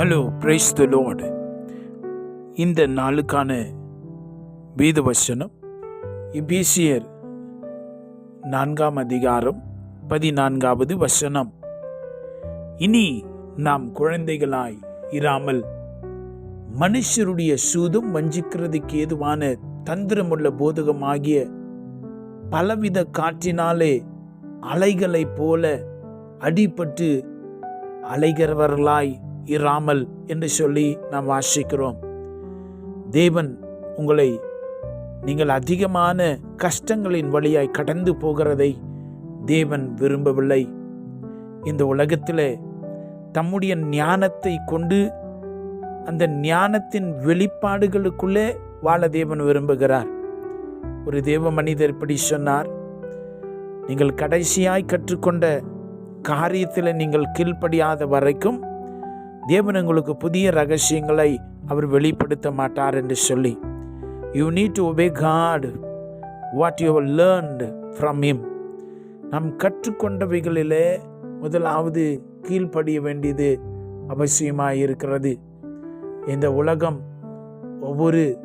Hello praise the load இந்த நாளுக்கான வேத வசனம் இபிசியர் நான்காம் அதிகாரம் பதினான்காவது வசனம். இனி நாம் குழந்தைகளாய் இராமல் மனுஷருடைய சூதும் வஞ்சிக்கிறதுக்கு ஏதுவான தந்திரமுள்ள போதகமாகிய பலவித காற்றினாலே அலைகளைப் போல அடிபட்டு அலைகிறவர்களாய் இராமல் என்று சொல்லி நாம் வாசிக்கிறோம். தேவன் உங்களை நீங்கள் அதிகமான கஷ்டங்களின் வழியாய் கடந்து போகிறதை தேவன் விரும்பவில்லை. இந்த உலகத்திலே தம்முடைய ஞானத்தை கொண்டு அந்த ஞானத்தின் வெளிப்பாடுகளுக்குள்ளே வாழ தேவன் விரும்புகிறார். ஒரு தேவ மனிதர் இப்படி சொன்னார் நீங்கள் கடைசியாய் கற்றுக்கொண்ட காரியத்தில் நீங்கள் கீழ்ப்படியாத வரைக்கும் தேவன் உங்களுக்கு புதிய ரகசியங்களை அவர் வெளிப்படுத்த மாட்டார் என்று சொல்லி you need to obey God what you learned from him நாம் கற்றுக்கொண்டவைகளிலே முதலாவது கீழ்ப்படிய வேண்டியது அவசியமாக இருக்கிறது. இந்த உலகம் ஒவ்வொரு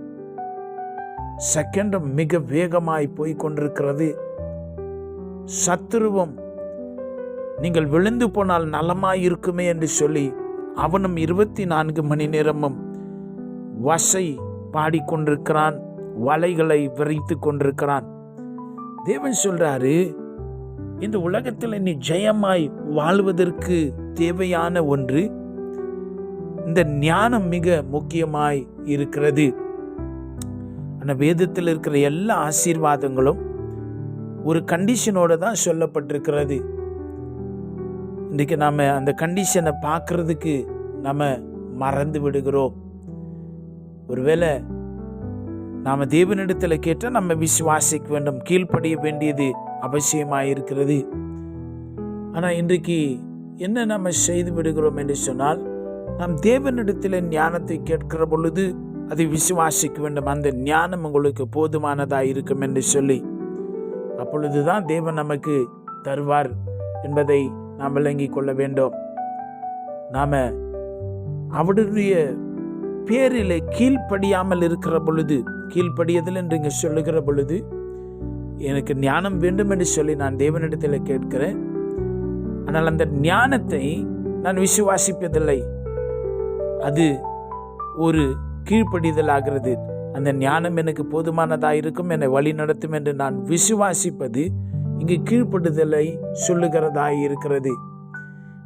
செகண்டும் மிக வேகமாய் போய்கொண்டிருக்கிறது சத்துருவம் நீங்கள் விழுந்து போனால் நலமாய் இருக்குமே என்று சொல்லி அவனும் இருபத்தி நான்கு மணி நேரமும் வசை பாடிக்கொண்டிருக்கிறான் வலைகளை விரைத்து கொண்டிருக்கிறான். தேவன் சொல்றாரு இந்த உலகத்தில் நீ ஜெயமாய் வாழ்வதற்கு தேவையான ஒன்று இந்த ஞானம் மிக முக்கியமாய் இருக்கிறது. அந்த வேதத்தில் இருக்கிற எல்லா ஆசீர்வாதங்களும் ஒரு கண்டிஷனோட தான் சொல்லப்பட்டிருக்கிறது. இன்றைக்கு நாம் அந்த கண்டிஷனை பார்க்கறதுக்கு நம்ம மறந்து விடுகிறோம். ஒருவேளை நாம் தேவனிடத்தில் கேட்டால் நம்ம விசுவாசிக்க வேண்டும் கீழ்ப்படிய வேண்டியது அவசியமாக இருக்கிறது. ஆனால் இன்றைக்கு என்ன நம்ம செய்து விடுகிறோம் என்று சொன்னால் நாம் தேவனிடத்தில் ஞானத்தை கேட்கிற பொழுது அதை விசுவாசிக்க வேண்டும். அந்த ஞானம் உங்களுக்கு போதுமானதாக இருக்கும் என்று சொல்லி அப்பொழுதுதான் தேவன் நமக்கு தருவார் என்பதை நாம் விளங்கிக் கொள்ள வேண்டும். நாம் அவருடைய பேரில் கீழ்ப்படியாமல் இருக்கிற பொழுது கீழ்ப்படியதில் என்று இங்கே சொல்லுகிற பொழுது எனக்கு ஞானம் வேண்டும் என்று சொல்லி நான் தேவனிடத்தில் கேட்கிறேன். ஆனால் அந்த ஞானத்தை நான் விசுவாசிப்பதில்லை. அது ஒரு கீழ்ப்படிதல் ஆகிறது. அந்த ஞானம் எனக்கு போதுமானதாக இருக்கும் என்னை வழி நடத்தும் என்று நான் விசுவாசிப்பது இங்கு கீழ்ப்படுதலை சொல்லுகிறதாய் இருக்கிறது.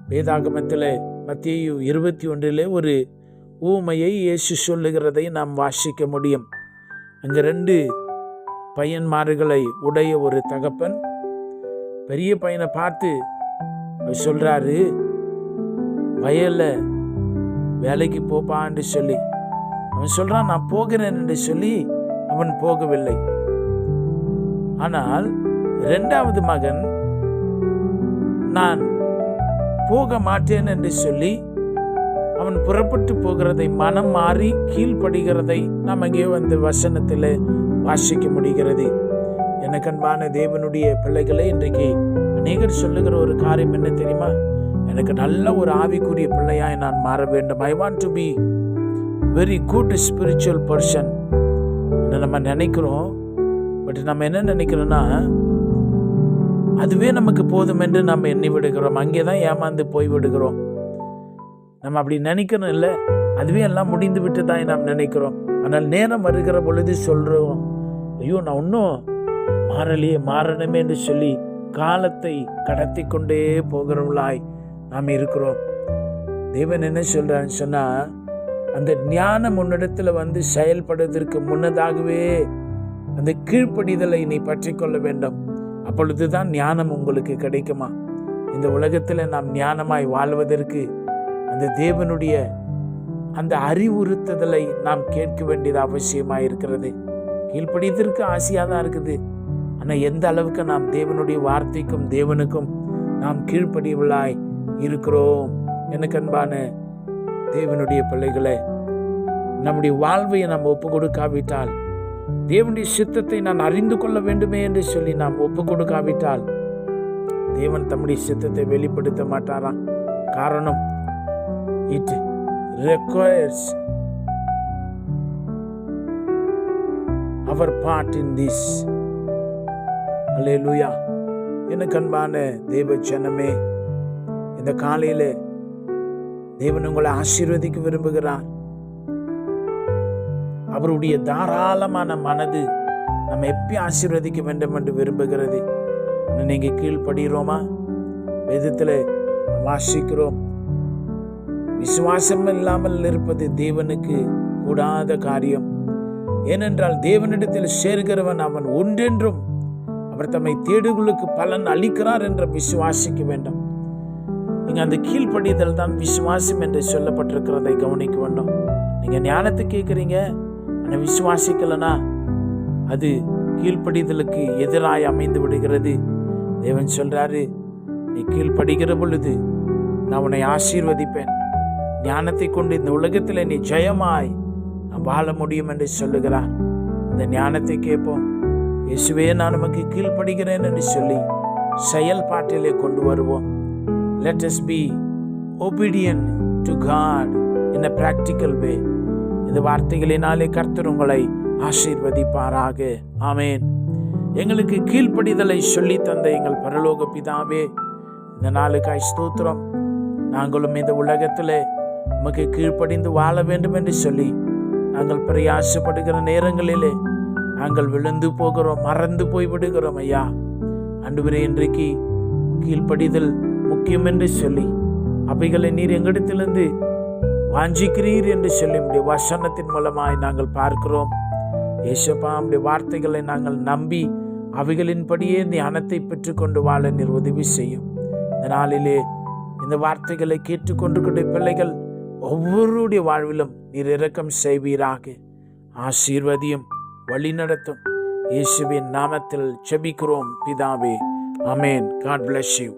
வேதாகமத்தில் மத்திய இருபத்தி ஒன்றிலே ஒரு ஊமையை இயேசு சொல்லுகிறதை நாம் வாசிக்க முடியும். அங்கே ரெண்டு பையன்மார்களை உடைய ஒரு தகப்பன் பெரிய பையனை பார்த்து அவர் சொல்கிறாரு வயல்ல வேலைக்கு போப்பான்னு சொல்லி. அவன் சொல்கிறான் நான் போகிறேன் என்று சொல்லி அவன் போகவில்லை. ஆனால் இரண்டாவது மகன் நான் போக மாட்டேன் என்று சொல்லி அவன் புறப்பட்டு போகிறதை மனம் மாறி கீழ்ப்படுகிறதை நாம் அங்கே வந்து வசனத்தில் வாசிக்க முடிகிறது. எனக்கு அன்பான தேவனுடைய பிள்ளைகளே இன்றைக்கு அநேகர் சொல்லுகிற ஒரு காரியம் என்ன தெரியுமா? எனக்கு நல்ல ஒரு ஆவிக்குரிய பிள்ளையாய் நான் மாற வேண்டும். I want to be very good spiritual person நம்ம நினைக்கிறோம். பட் நம்ம என்ன நினைக்கிறோன்னா அதுவே நமக்கு போதும் என்று நம்ம எண்ணி விடுகிறோம். அங்கே தான் ஏமாந்து போய் விடுகிறோம். நம்ம அப்படி நினைக்கணும் இல்லை? அதுவே எல்லாம் முடிந்து விட்டு தான் நாம் நினைக்கிறோம். ஆனால் நேரம் வருகிற பொழுது சொல்கிறோம் ஐயோ நான் இன்னும் மாறலையே மாறணுமே என்று சொல்லி காலத்தை கடத்தி கொண்டே போகிறவளாய் நாம் இருக்கிறோம். தேவன் என்ன சொல்கிறான்னு சொன்னால் அந்த ஞானம் உன்னிடத்தில் வந்து செயல்படுவதற்கு முன்னதாகவே அந்த கீழ்ப்படிதலை நீ பற்றி கொள்ள வேண்டும். அப்பொழுதுதான் ஞானம் உங்களுக்கு கிடைக்குமா? இந்த உலகத்தில் நாம் ஞானமாய் வாழ்வதற்கு அந்த தேவனுடைய அந்த அறிவுறுத்துதலை நாம் கேட்க வேண்டியது அவசியமாக இருக்கிறது. கீழ்ப்படியதற்கு ஆசையாக தான் இருக்குது. ஆனால் எந்த அளவுக்கு நாம் தேவனுடைய வார்த்தைக்கும் தேவனுக்கும் நாம் கீழ்ப்படியவளாய் இருக்கிறோம் எனக்கு அன்பான தேவனுடைய பிள்ளைகளை நம்முடைய வாழ்வையை நாம் ஒப்பு கொடுக்காவிட்டால் தேவனுடைய சித்தத்தை நான் அறிந்து கொள்ள வேண்டுமே என்று சொல்லி நாம் ஒப்பு கொடுக்காவிட்டால் தேவன் தம்முடைய சித்தத்தை வெளிப்படுத்த மாட்டாராம் காரணம் it requires our part in this hallelujah எனக்கு அன்பான தேவ ஜனமே இந்த காலையில் தேவன் உங்களை ஆசீர்வதிக்க விரும்புகிறார். அவருடைய தாராளமான மனது நம்ம எப்படி ஆசீர்வதிக்க வேண்டும் என்று விரும்புகிறது? நீங்கள் நீங்க கீழ்ப்படுகிறோமா? வேதத்தில் வாசிக்கிறோம். விசுவாசம் இல்லாமல் இருப்பது தேவனுக்கு கூடாத காரியம். ஏனென்றால் தேவனிடத்தில் சேர்கிறவன் அவன் ஒன்றென்றும் அவர் தம்மை தேடுகளுக்கு பலன் அளிக்கிறார் என்று விசுவாசிக்க வேண்டும். நீங்க அந்த கீழ்ப்படிதல் தான் விசுவாசம் என்று சொல்லப்பட்டிருக்கிறதை கவனிக்க வேண்டும். நீங்க ஞானத்தை கேட்குறீங்க? ஆனால் விசுவாசிக்கலனா அது கீழ்ப்படிதலுக்கு எதிராய் அமைந்து விடுகிறது. தேவன் சொல்றாரு நீ கீழ்ப்படுகிற பொழுது நான் உன்னை ஆசீர்வதிப்பேன். ஞானத்தை கொண்டு இந்த உலகத்தில் நீ ஜெயமாய் நான் வாழ முடியும் என்று சொல்லுகிறார். இந்த ஞானத்தை கேட்போம் இயேசுவே நான் நமக்கு கீழ்ப்படுகிறேன் என்று சொல்லி செயல்பாட்டிலே கொண்டு வருவோம். Let us be obedient to God in a practical way இந்த வார்த்தைகளினாலே கர்த்தர் உங்களை ஆசீர்வதிப்பாராக. ஆமேன். எங்களுக்கு கீழ்ப்படிதலை சொல்லி தந்த எங்கள் பரலோக பிதாவே இந்த நாளுக்காய் ஸ்தோத்திரம். நாங்களும் இந்த உலகத்தில் உமக்கு கீழ்ப்படிந்து வாழ வேண்டும் என்று சொல்லி நாங்கள் பிரயாசப்படுகிற நேரங்களிலே நாங்கள் விழுந்து போகிறோம் மறந்து போய் விடுகிறோம் ஐயா. அன்றுவரே இன்றைக்கு கீழ்ப்படிதல் முக்கியம் என்று சொல்லி அவைகளை நீர் எங்களிடத்திலிருந்து வாஞ்சிக்கிறீர் என்று சொல்லி உடைய வசனத்தின் மூலமாய் நாங்கள் பார்க்கிறோம். ஏசப்பா உடைய வார்த்தைகளை நாங்கள் நம்பி அவைகளின்படியே ஞானத்தை பெற்றுக்கொண்டு வாழ நீர் உதவி செய்யும். இந்த நாளிலே இந்த வார்த்தைகளை கேட்டுக்கொண்டு பிள்ளைகள் ஒவ்வொருடைய வாழ்விலும் நீர் இரக்கம் செய்வீராக. ஆசீர்வதியும் வழிநடத்தும் இயேசுவின் நாமத்தில் செபிக்கிறோம் பிதாவே அமேன் காட் பிளஸ் யூ